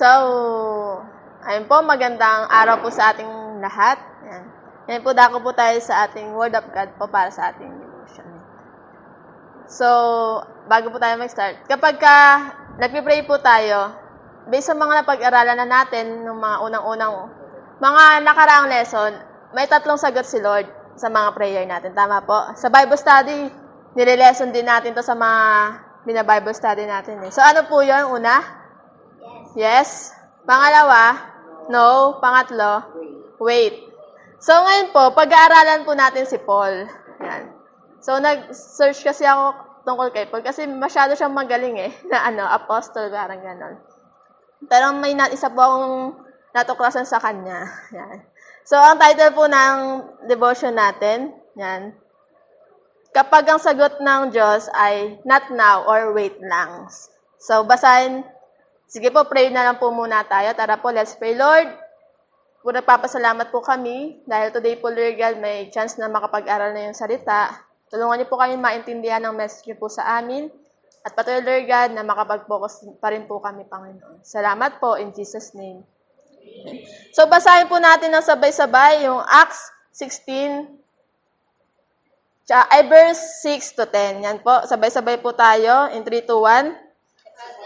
So, ayun po, magandang araw po sa ating lahat. Yan. Yan po, dako po tayo sa ating Word of God po para sa ating devotion. So, bago po tayo mag-start, kapag ka nagpipray po tayo, based sa mga napag-aralan na natin ng mga unang-unang, mga nakaraang lesson, may tatlong sagot si Lord sa mga prayer natin. Tama po? Sa Bible study, nire-lesson din natin to sa mga bina-Bible study natin. Eh. So, ano po yun? Una? Yes. Pangalawa? No. Pangatlo? Wait. So, ngayon po, pag-aaralan po natin si Paul. Yan. So, nag-search kasi ako tungkol kay Paul kasi masyado siyang magaling eh, na ano, apostle, parang ganon. Pero may na, isa po akong natuklasan sa kanya. Yan. So, ang title po ng devotion natin, yan, kapag ang sagot ng Diyos ay not now or wait lang. So, basahin, sige po, pray na lang po muna tayo. Tara po, let's pray. Lord, po nagpapasalamat po kami dahil today po, Lord God, may chance na makapag-aral na yung salita. Tulungan niyo po kami maintindihan ng message po sa amin. At patuloy, Lord God, na makapag-focus pa rin po kami, Panginoon. Salamat po in Jesus' name. So, basahin po natin ng sabay-sabay yung Acts 16, tsaka, ay verse 6 to 10. Yan po, sabay-sabay po tayo in 3, 2, 1.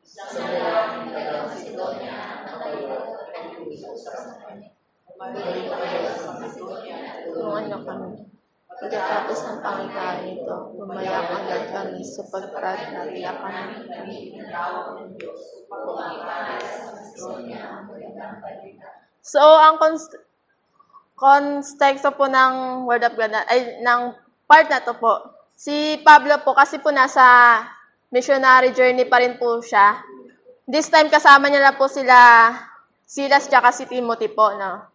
isang lalaki na taga Macedonia na kayo at puso sa kanya. Bumalik kayo sa Macedonia at Tulungan niyo kami. Pagkatapos ng pangikain nito, umayak agad kami sapagkat natiyak kami. kami tinatawag ng Diyos upang makakalas sa Macedonia ang magandang balita. So, ang const- context po ng Word of God, na- ay, ng part na to po, si Pablo po, kasi po nasa missionary journey pa rin po siya. This time, kasama niya na po sila, Silas tsaka si Timothy po, no?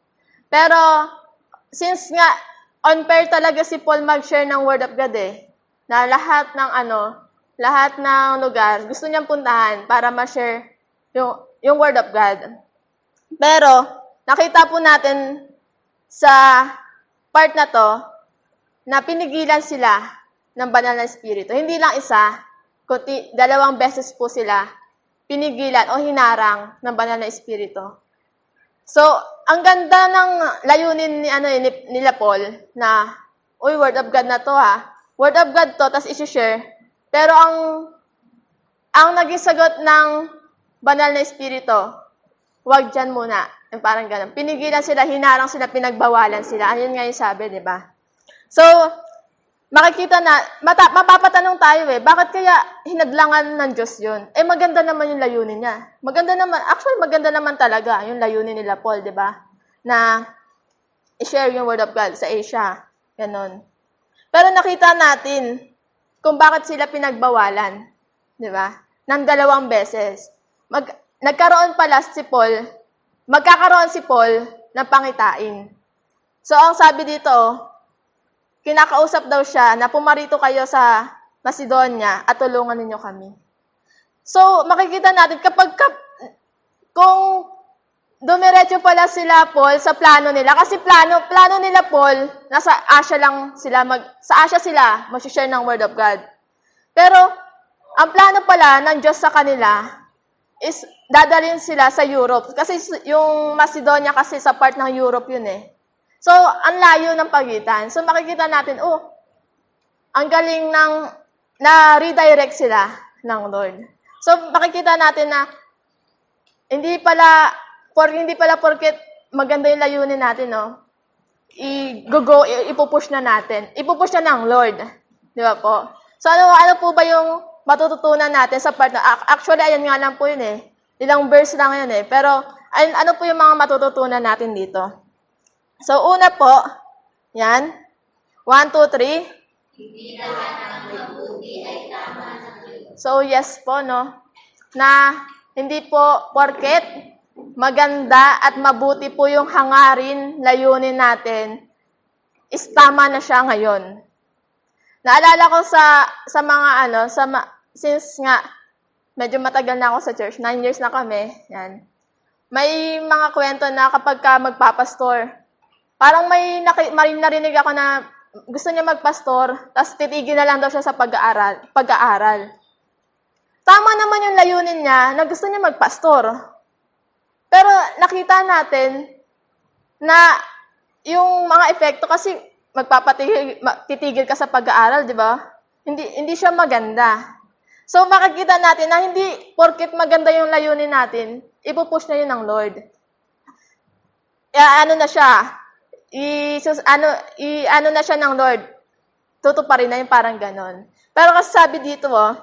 Pero, since nga, on pair talaga si Paul mag-share ng Word of God eh, na lahat ng ano, lahat ng lugar, gusto niyang puntahan para ma-share yung, yung Word of God. Pero, nakita po natin sa part na to, na pinigilan sila ng banal na espiritu. Hindi lang isa, kundi dalawang beses po sila pinigilan o hinarang ng banal na espiritu. So, ang ganda ng layunin ni ano eh, ni, nila Paul na, uy, word of God na to ha. Word of God to, tas isi-share. Pero ang ang naging sagot ng banal na espiritu, wag dyan muna. Yung parang ganun. Pinigilan sila, hinarang sila, pinagbawalan sila. Ayun nga yung sabi, di ba? So, makikita na, mata, mapapatanong tayo eh, bakit kaya hinadlangan ng Diyos yun? Eh, maganda naman yung layunin niya. Maganda naman, actually, maganda naman talaga yung layunin nila Paul, di ba? Na i-share yung word of God sa Asia. Ganon. Pero nakita natin kung bakit sila pinagbawalan. Di ba? Ng dalawang beses. Mag, nagkaroon pala si Paul, magkakaroon si Paul ng pangitain. So, ang sabi dito, kinakausap daw siya na pumarito kayo sa Macedonia at tulungan ninyo kami. So, makikita natin kapag kap, kung dumiretso pala sila Paul sa plano nila kasi plano plano nila Paul nasa Asia lang sila mag sa Asia sila mag-share ng word of God. Pero ang plano pala ng Diyos sa kanila is dadalhin sila sa Europe kasi yung Macedonia kasi sa part ng Europe yun eh. So, ang layo ng pagitan. So, makikita natin, oh, ang galing ng, na-redirect sila ng Lord. So, makikita natin na, hindi pala, por, hindi pala porket maganda yung layunin natin, no? I-go, ipupush na natin. Ipupush na ng Lord. Di ba po? So, ano, ano po ba yung matututunan natin sa part na, ac- actually, ayan nga lang po yun eh. Ilang verse lang yun eh. Pero, ayun, ano po yung mga matututunan natin dito? So, una po, yan. One, two, three. So, yes po, no? Na hindi po porket maganda at mabuti po yung hangarin, layunin natin, is tama na siya ngayon. Naalala ko sa sa mga ano, sa ma- since nga medyo matagal na ako sa church, nine years na kami, yan. May mga kwento na kapag ka magpapastor, parang may, naki, narinig ako na gusto niya magpastor, tapos titigil na lang daw siya sa pag-aaral. pag-aaral. Tama naman yung layunin niya na gusto niya magpastor. Pero nakita natin na yung mga epekto kasi magpapatigil ma- titigil ka sa pag-aaral, di ba? Hindi hindi siya maganda. So makikita natin na hindi porket maganda yung layunin natin, ipupush na yun ng Lord. Ya, ano na siya? I, sus, ano, i, ano na siya ng Lord? Tutuparin na yung parang ganon. Pero kasi sabi dito, oh,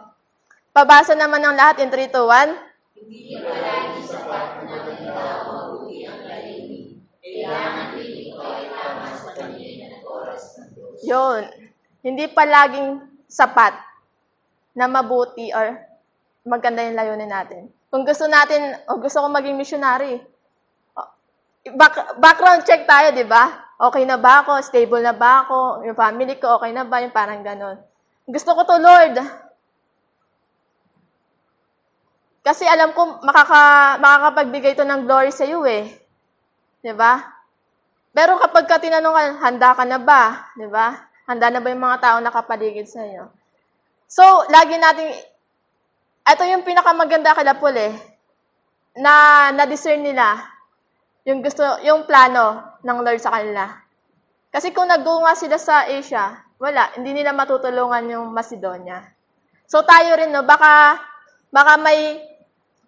pabasa naman ng lahat in 3 to 1, Yun. Hindi palaging sapat na mabuti or maganda yung layunin natin. Kung gusto natin, o gusto ko maging missionary, back, background check tayo, di ba? Okay na ba ako? Stable na ba ako? Yung family ko, okay na ba? Yung parang ganon. Gusto ko to, Lord. Kasi alam ko, makaka, makakapagbigay to ng glory sa iyo eh. Ba? Pero kapag ka tinanong ka, handa ka na ba? Ba? Handa na ba yung mga tao nakapaligid sa iyo? So, lagi nating, ito yung pinakamaganda kay Lapul eh, na na-discern nila yung gusto, yung plano ng Lord sa kanila. Kasi kung nag-go nga sila sa Asia, wala, hindi nila matutulungan yung Macedonia. So tayo rin, no, baka, baka may,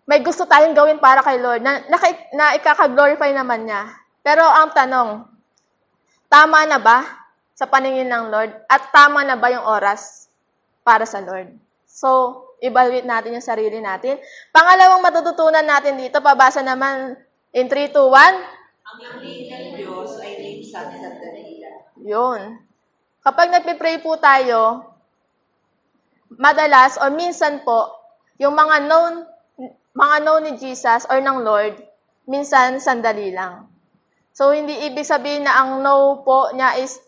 may gusto tayong gawin para kay Lord, na, na, na ikaka-glorify naman niya. Pero ang tanong, tama na ba sa paningin ng Lord? At tama na ba yung oras para sa Lord? So, evaluate natin yung sarili natin. Pangalawang matututunan natin dito, pabasa naman in 3, 2, 1. Ang hindi ng Diyos ay minsan sa dalila. Yun. Kapag nagpe-pray po tayo, madalas or minsan po, yung mga known, mga known ni Jesus or ng Lord, minsan sandali lang. So, hindi ibig sabihin na ang no po niya is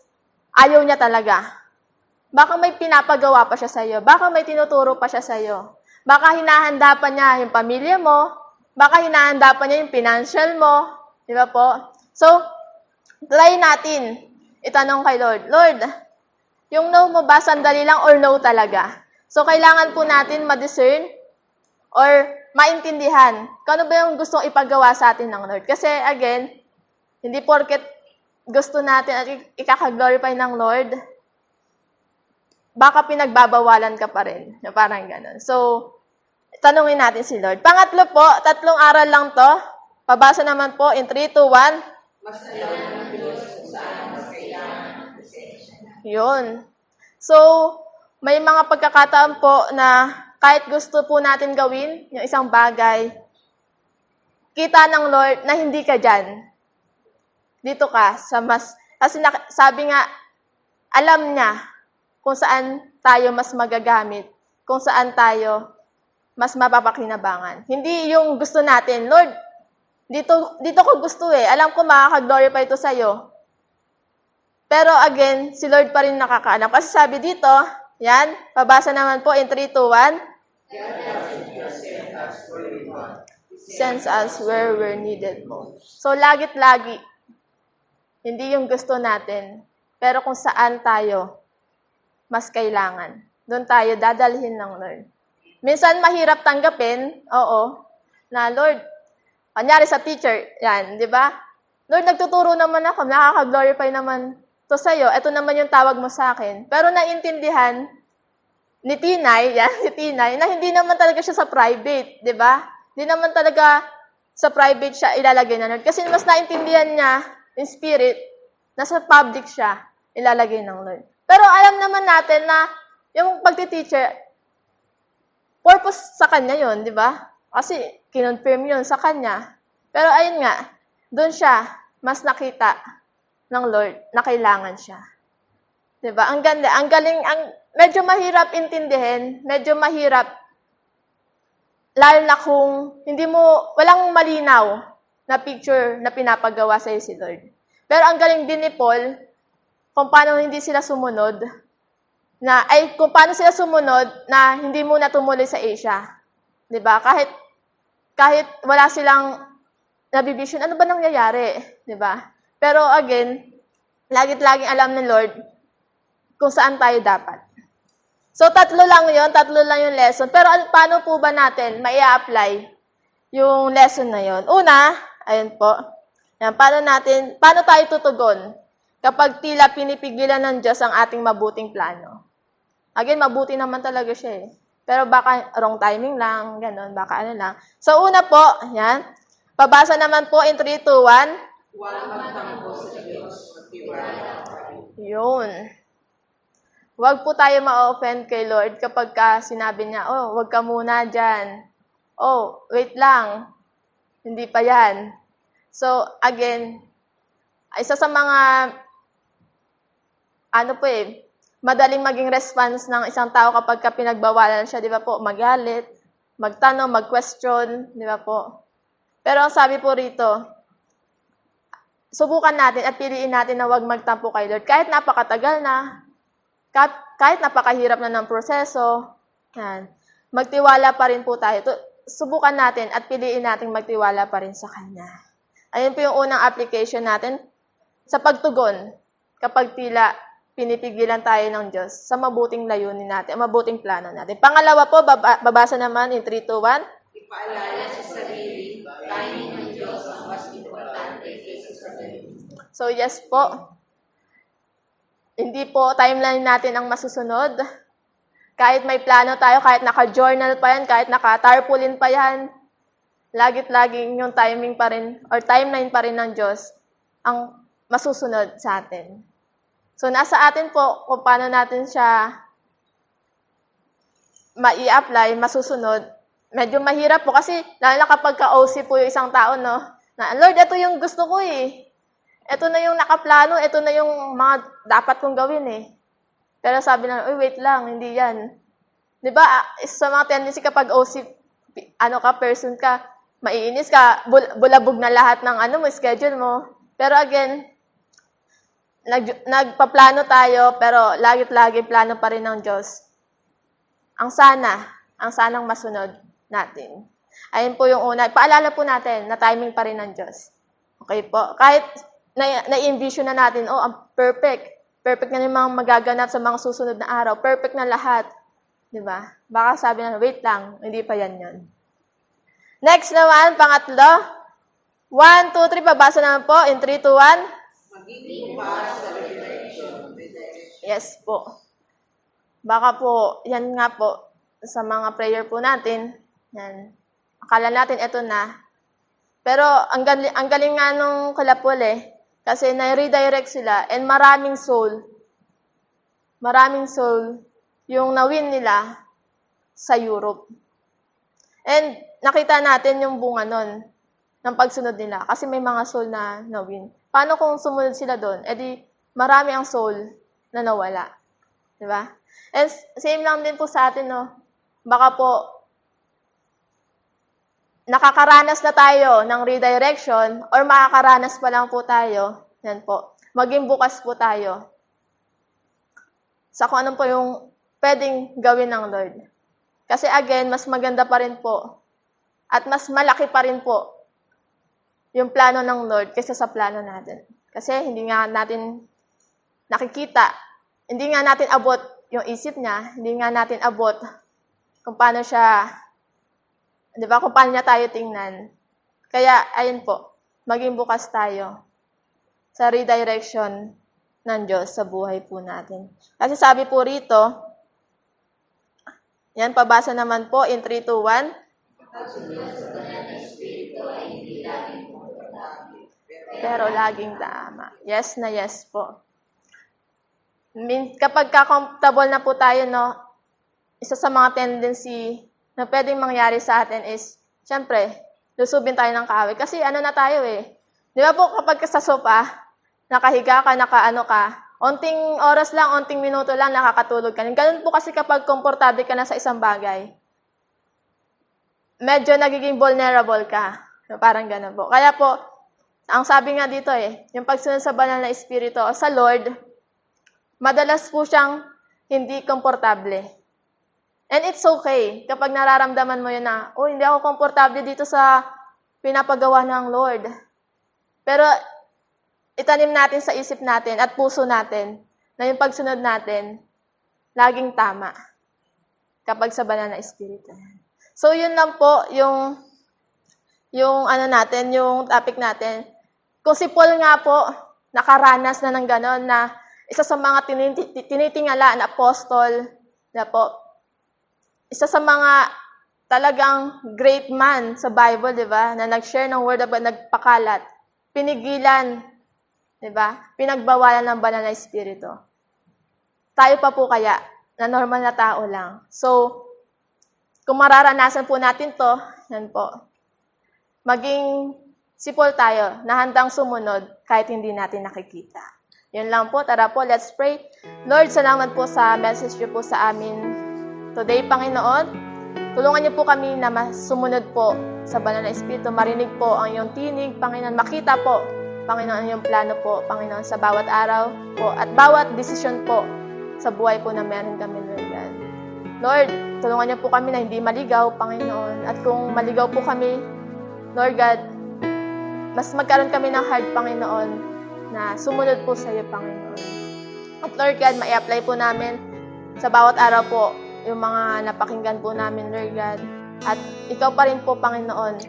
ayaw niya talaga. Baka may pinapagawa pa siya sa'yo. Baka may tinuturo pa siya sa'yo. Baka hinahanda pa niya yung pamilya mo. Baka hinahanda pa niya yung financial mo. Di ba po? So, try natin itanong kay Lord, Lord, yung no mo ba sandali lang or no talaga? So, kailangan po natin ma-discern or maintindihan kung ano ba yung gustong ipagawa sa atin ng Lord. Kasi, again, hindi porket gusto natin at ikaka-glorify ng Lord, baka pinagbabawalan ka pa rin. Parang ganun. So, tanungin natin si Lord. Pangatlo po, tatlong aral lang to. Pabasa naman po in 3, 2, 1. Mas alam ng Diyos kung saan mas kailangan ng presensya na. Yun. So, may mga pagkakataon po na kahit gusto po natin gawin yung isang bagay, kita ng Lord na hindi ka dyan. Dito ka sa mas, kasi nak- sabi nga, alam niya kung saan tayo mas magagamit, kung saan tayo mas mapapakinabangan. Hindi yung gusto natin, Lord, dito, dito ko gusto eh. Alam ko makaka-glorify ito sa'yo. Pero again, si Lord pa rin nakakaalam. Kasi sabi dito, yan, pabasa naman po in 3, 2, 1. Sends us where we're needed most. So, lagit lagi. Hindi yung gusto natin. Pero kung saan tayo mas kailangan. Doon tayo dadalhin ng Lord. Minsan mahirap tanggapin, oo, na Lord, kanyari sa teacher, yan, di ba? Lord, nagtuturo naman ako, nakaka-glorify naman to sa'yo, ito naman yung tawag mo sa akin. Pero naintindihan ni Tinay, yan, si Tinay, na hindi naman talaga siya sa private, di ba? Hindi naman talaga sa private siya ilalagay na Lord. Kasi mas naintindihan niya in spirit, nasa public siya ilalagay ng Lord. Pero alam naman natin na yung pagti-teacher, purpose sa kanya yon di ba? Kasi kinonfirm yun sa kanya. Pero ayun nga, doon siya mas nakita ng Lord na kailangan siya. 'Di ba? Ang ganda, ang galing, ang medyo mahirap intindihin, medyo mahirap lalo na kung hindi mo walang malinaw na picture na pinapagawa sa si Lord. Pero ang galing din ni Paul, kung paano hindi sila sumunod, na, ay kung paano sila sumunod na hindi muna tumuloy sa Asia. 'Di ba? Kahit kahit wala silang nabivision, ano ba nangyayari? 'Di ba? Pero again, lagit laging alam ng Lord kung saan tayo dapat. So, tatlo lang yon tatlo lang yung lesson. Pero ano- paano po ba natin mai-apply yung lesson na yon? Una, ayun po, yan, paano natin, paano tayo tutugon kapag tila pinipigilan ng Diyos ang ating mabuting plano? Again, mabuti naman talaga siya eh. Pero baka wrong timing lang, ganun, baka ano lang. So, una po, yan, pabasa naman po in 3, 2, 1. Yun. Huwag po tayo ma-offend kay Lord kapag ka sinabi niya, oh, huwag ka muna dyan. Oh, wait lang. Hindi pa yan. So, again, isa sa mga, ano po eh, madaling maging response ng isang tao kapag ka pinagbawalan siya, di ba po, magalit, magtanong, mag-question, di ba po. Pero ang sabi po rito, subukan natin at piliin natin na huwag magtampo kay Lord. Kahit napakatagal na, kahit, napakahirap na ng proseso, yan, magtiwala pa rin po tayo. Subukan natin at piliin natin magtiwala pa rin sa Kanya. Ayun po yung unang application natin sa pagtugon kapag tila pinipigilan tayo ng Diyos sa mabuting layunin natin, mabuting plano natin. Pangalawa po, baba- babasa naman in 3, 2, 1. Ipaalala sa sarili, timing ng Diyos ang mas importante kaysa sa. So yes po. Hindi po timeline natin ang masusunod. Kahit may plano tayo, kahit naka-journal pa yan, kahit naka-tarpaulin pa yan, lagit laging yung timing pa rin, or timeline pa rin ng Diyos ang masusunod sa atin. So, nasa atin po kung paano natin siya mai-apply, masusunod. Medyo mahirap po kasi lalo na kapag ka-OC po yung isang tao, no? Na, Lord, ito yung gusto ko eh. Ito na yung nakaplano, ito na yung mga dapat kong gawin eh. Pero sabi na, uy, wait lang, hindi yan. Di ba, ah, isa sa mga tendency kapag OC, ano ka, person ka, maiinis ka, bul- bulabog na lahat ng ano mo, schedule mo. Pero again, nag, nagpaplano tayo, pero lagit lagi plano pa rin ng Diyos. Ang sana, ang sanang masunod natin. Ayun po yung una. Paalala po natin na timing pa rin ng Diyos. Okay po? Kahit na-envision na, na natin, oh, ang perfect. Perfect na yung mga magaganap sa mga susunod na araw. Perfect na lahat. Di ba? Baka sabi na, wait lang, hindi pa yan yun. Next naman, pangatlo. 1, 2, 3, pabasa naman po in 3, 2, 1. Yes po. Baka po, yan nga po, sa mga prayer po natin, yan, akala natin ito na. Pero ang galing, ang galing nga nung kalapol eh, kasi na-redirect sila and maraming soul, maraming soul yung nawin nila sa Europe. And nakita natin yung bunga nun ng pagsunod nila kasi may mga soul na nawin. Paano kung sumunod sila doon? E di marami ang soul na nawala. Di ba? And same lang din po sa atin, no? Baka po nakakaranas na tayo ng redirection or makakaranas pa lang po tayo. Yan po. Maging bukas po tayo sa kung ano po yung pwedeng gawin ng Lord. Kasi again, mas maganda pa rin po at mas malaki pa rin po yung plano ng Lord kaysa sa plano natin. Kasi hindi nga natin nakikita, hindi nga natin abot yung isip niya, hindi nga natin abot kung paano siya, di ba, kung paano niya tayo tingnan. Kaya, ayun po, maging bukas tayo sa redirection ng Diyos sa buhay po natin. Kasi sabi po rito, yan, pabasa naman po in 3, 2, 1. Pero laging tama. Yes na yes po. Min, kapag ka-comfortable na po tayo, no, isa sa mga tendency na pwedeng mangyari sa atin is, syempre, lusubin tayo ng kaaway. Kasi ano na tayo eh. Di ba po kapag ka sa sopa, nakahiga ka, nakaano ka, onting oras lang, onting minuto lang, nakakatulog ka. Ganun po kasi kapag komportable ka na sa isang bagay. Medyo nagiging vulnerable ka. Parang gano'n po. Kaya po, ang sabi nga dito eh, yung pagsunod sa banal na espiritu o sa Lord, madalas po siyang hindi komportable. And it's okay kapag nararamdaman mo yun na, oh, hindi ako komportable dito sa pinapagawa ng Lord. Pero itanim natin sa isip natin at puso natin na yung pagsunod natin, laging tama kapag sa banal na espiritu. So, yun lang po yung yung ano natin, yung topic natin. Kung si Paul nga po, nakaranas na ng gano'n na isa sa mga tiniti- tinitingala na apostol na po, isa sa mga talagang great man sa Bible, di ba, na nag-share ng word of God, nagpakalat, pinigilan, di ba, pinagbawalan ng banal na espiritu. Tayo pa po kaya, na normal na tao lang. So, kung mararanasan po natin to, yan po, maging si Paul tayo na handang sumunod kahit hindi natin nakikita. Yun lang po. Tara po, let's pray. Lord, salamat po sa message niyo po sa amin today, Panginoon. Tulungan niyo po kami na sumunod po sa banal na Espiritu. Marinig po ang iyong tinig, Panginoon. Makita po, Panginoon, ang iyong plano po, Panginoon, sa bawat araw po at bawat desisyon po sa buhay po na meron kami, Lord God. Lord, tulungan niyo po kami na hindi maligaw, Panginoon. At kung maligaw po kami, Lord God, mas magkaroon kami ng heart, Panginoon, na sumunod po sa iyo, Panginoon. At Lord God, mai-apply po namin sa bawat araw po yung mga napakinggan po namin, Lord God. At ikaw pa rin po, Panginoon,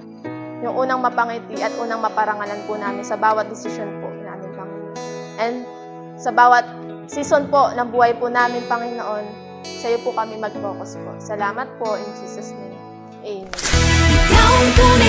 yung unang mapangiti at unang maparangalan po namin sa bawat desisyon po namin, Panginoon. And sa bawat season po ng buhay po namin, Panginoon, sa iyo po kami mag-focus po. Salamat po in Jesus' name. Amen.